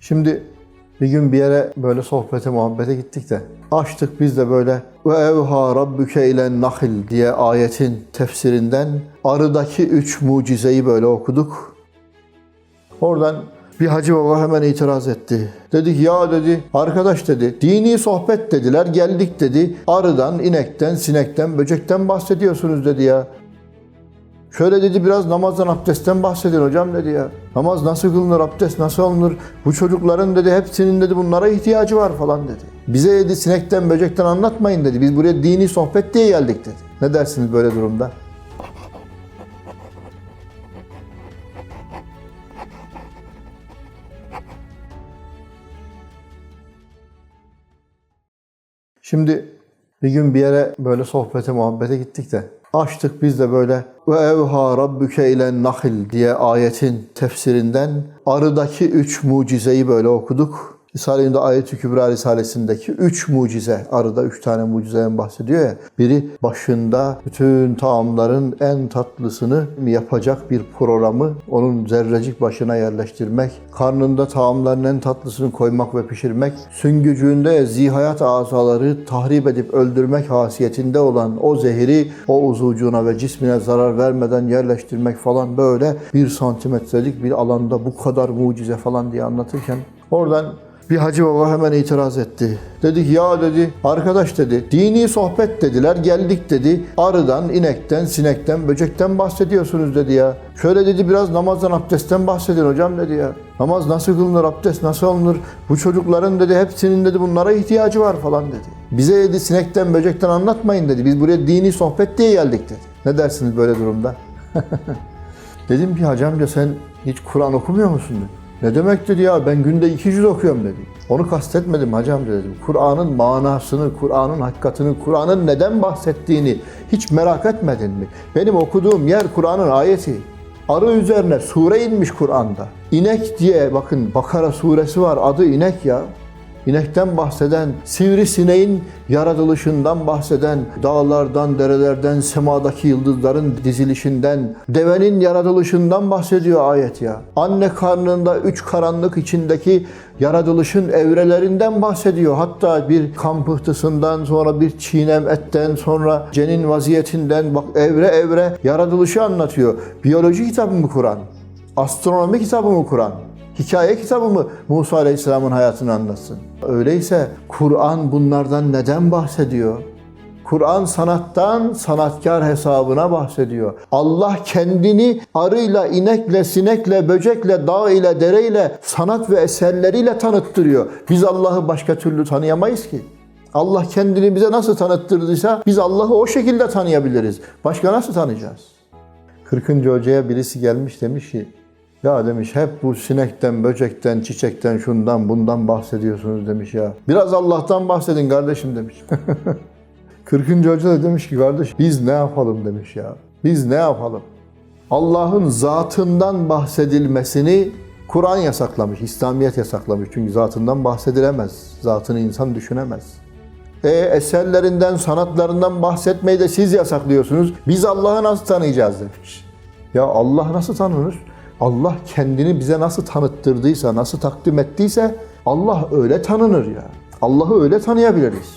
Şimdi bir gün bir yere böyle sohbete muhabbete gittik de açtık biz de böyle ve evha rabbuke ile nahil diye ayetin tefsirinden arıdaki üç mucizeyi böyle okuduk. Oradan bir hacı baba hemen itiraz etti. Dedik ya dedi arkadaş dedi dini sohbet dediler geldik dedi arıdan, inekten, sinekten, böcekten bahsediyorsunuz dedi ya. Şöyle dedi biraz namazdan abdestten bahsedin hocam dedi ya. Namaz nasıl kılınır, abdest nasıl alınır? Bu çocukların dedi hepsinin dedi bunlara ihtiyacı var falan dedi. Bize dedi sinekten, böcekten anlatmayın dedi. Biz buraya dini sohbet diye geldik dedi. Ne dersiniz böyle durumda? Şimdi bir gün bir yere böyle sohbete muhabbete gittik de açtık biz de böyle ve evha rabbuke ile nahil diye ayetin tefsirinden arıdaki üç mucizeyi böyle okuduk. Risale'nin de Ayet-i Kübra Risalesindeki üç mucize, arıda üç tane mucizeden bahsediyor ya. Biri başında bütün taamların en tatlısını yapacak bir programı onun zerrecik başına yerleştirmek, karnında taamların en tatlısını koymak ve pişirmek, süngücüğünde zihayat azaları tahrip edip öldürmek hasiyetinde olan o zehri o uzucuğuna ve cismine zarar vermeden yerleştirmek falan böyle bir santimetrelik bir alanda bu kadar mucize falan diye anlatırken oradan bir hacı baba hemen itiraz etti. Dedik ya dedi arkadaş dedi dini sohbet dediler geldik dedi arıdan, inekten, sinekten, böcekten bahsediyorsunuz dedi ya. Şöyle dedi biraz namazdan abdestten bahsedin hocam dedi ya. Namaz nasıl kılınır, abdest nasıl alınır? Bu çocukların dedi hepsinin dedi bunlara ihtiyacı var falan dedi. Bize dedi sinekten, böcekten anlatmayın dedi. Biz buraya dini sohbet diye geldik dedi. Ne dersiniz böyle durumda? Dedim ki hacı amca sen hiç Kur'an okumuyor musun dedi. Ne demek dedi ya ben günde iki cüz okuyorum dedi. Onu kastetmedim hacı amca dedim. Kur'an'ın manasını, Kur'an'ın hakikatini, Kur'an'ın neden bahsettiğini hiç merak etmedin mi? Benim okuduğum yer Kur'an'ın ayeti. Arı üzerine sure inmiş Kur'an'da. İnek diye bakın Bakara suresi var adı inek ya. İnekten bahseden, sivrisineğin yaratılışından bahseden, dağlardan, derelerden, semadaki yıldızların dizilişinden, devenin yaratılışından bahsediyor ayet ya. Anne karnında üç karanlık içindeki yaratılışın evrelerinden bahsediyor. Hatta bir kan pıhtısından sonra bir çiğnem etten sonra cenin vaziyetinden bak evre evre yaratılışı anlatıyor. Biyoloji kitabı mı Kur'an? Astronomi kitabı mı Kur'an? Hikaye kitabı mı Musa Aleyhisselam'ın hayatını anlatsın? Öyleyse Kur'an bunlardan neden bahsediyor? Kur'an sanattan sanatkar hesabına bahsediyor. Allah kendini arıyla, inekle, sinekle, böcekle, dağ ile, dere ile, sanat ve eserleriyle tanıttırıyor. Biz Allah'ı başka türlü tanıyamayız ki. Allah kendini bize nasıl tanıttırdıysa biz Allah'ı o şekilde tanıyabiliriz. Başka nasıl tanıyacağız? 40. hocaya birisi gelmiş demiş ki ya demiş hep bu sinekten, böcekten, çiçekten, şundan bundan bahsediyorsunuz demiş ya. Biraz Allah'tan bahsedin kardeşim demiş. 40. hoca da demiş ki kardeş biz ne yapalım demiş ya. Biz ne yapalım? Allah'ın zatından bahsedilmesini Kur'an yasaklamış, İslamiyet yasaklamış. Çünkü zatından bahsedilemez. Zatını insan düşünemez. E eserlerinden, sanatlarından bahsetmeyi de siz yasaklıyorsunuz. Biz Allah'ı nasıl tanıyacağız demiş. Ya Allah nasıl tanınır? Allah kendini bize nasıl tanıttırdıysa, nasıl takdim ettiyse Allah öyle tanınır ya. Allah'ı öyle tanıyabiliriz.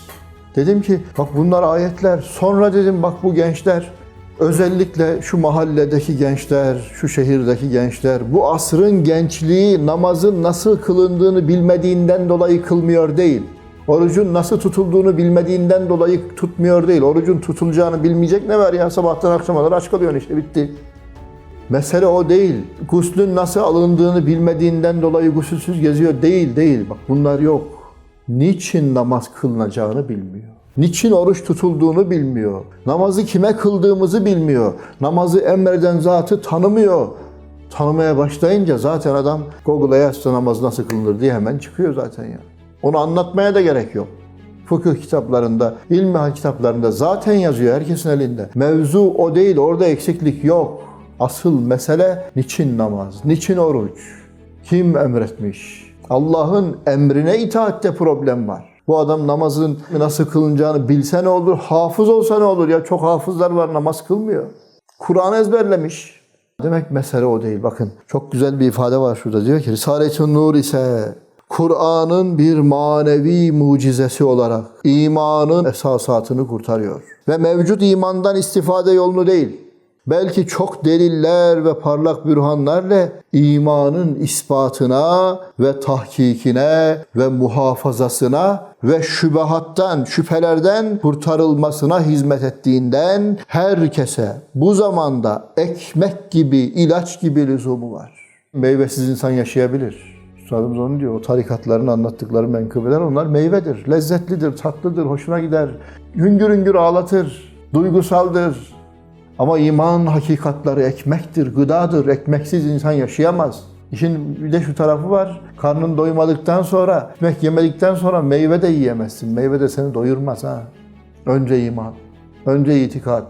Dedim ki bak bunlar ayetler. Sonra dedim bak bu gençler özellikle şu mahalledeki gençler, şu şehirdeki gençler bu asrın gençliği namazın nasıl kılındığını bilmediğinden dolayı kılmıyor değil. Orucun nasıl tutulduğunu bilmediğinden dolayı tutmuyor değil. Orucun tutulacağını bilmeyecek ne var ya sabahtan akşama kadar aç kalıyorsun işte bitti. Mesele o değil. Guslün nasıl alındığını bilmediğinden dolayı gusülsüz geziyor. Değil, değil. Bak bunlar yok. Niçin namaz kılınacağını bilmiyor. Niçin oruç tutulduğunu bilmiyor. Namazı kime kıldığımızı bilmiyor. Namazı emreden zatı tanımıyor. Tanımaya başlayınca zaten adam Google'a yazsa namaz nasıl kılınır diye hemen çıkıyor zaten ya. Onu anlatmaya da gerek yok. Fıkıh kitaplarında, ilmihal kitaplarında zaten yazıyor herkesin elinde. Mevzu o değil, orada eksiklik yok. Asıl mesele niçin namaz, niçin oruç? Kim emretmiş? Allah'ın emrine itaatte problem var. Bu adam namazın nasıl kılınacağını bilse ne olur, hafız olsa ne olur? Ya çok hafızlar var namaz kılmıyor. Kur'an ezberlemiş. Demek mesele o değil. Bakın çok güzel bir ifade var şurada. Diyor ki Risale-i Nur ise Kur'an'ın bir manevi mucizesi olarak imanın esasatını kurtarıyor. Ve mevcut imandan istifade yolunu değil, belki çok deliller ve parlak bürhanlarla imanın ispatına ve tahkikine ve muhafazasına ve şübehattan, şüphelerden kurtarılmasına hizmet ettiğinden herkese bu zamanda ekmek gibi, ilaç gibi lüzumu var. Meyvesiz insan yaşayabilir. Üstadımız onu diyor. O tarikatların anlattıkları menkıbeler onlar meyvedir. Lezzetlidir, tatlıdır, hoşuna gider. Hüngür hüngür ağlatır, duygusaldır. Ama iman hakikatları ekmektir, gıdadır. Ekmeksiz insan yaşayamaz. İşin bir de şu tarafı var. Karnın doymadıktan sonra, ekmek yemedikten sonra meyve de yiyemezsin. Meyve de seni doyurmaz ha. Önce iman, önce itikat,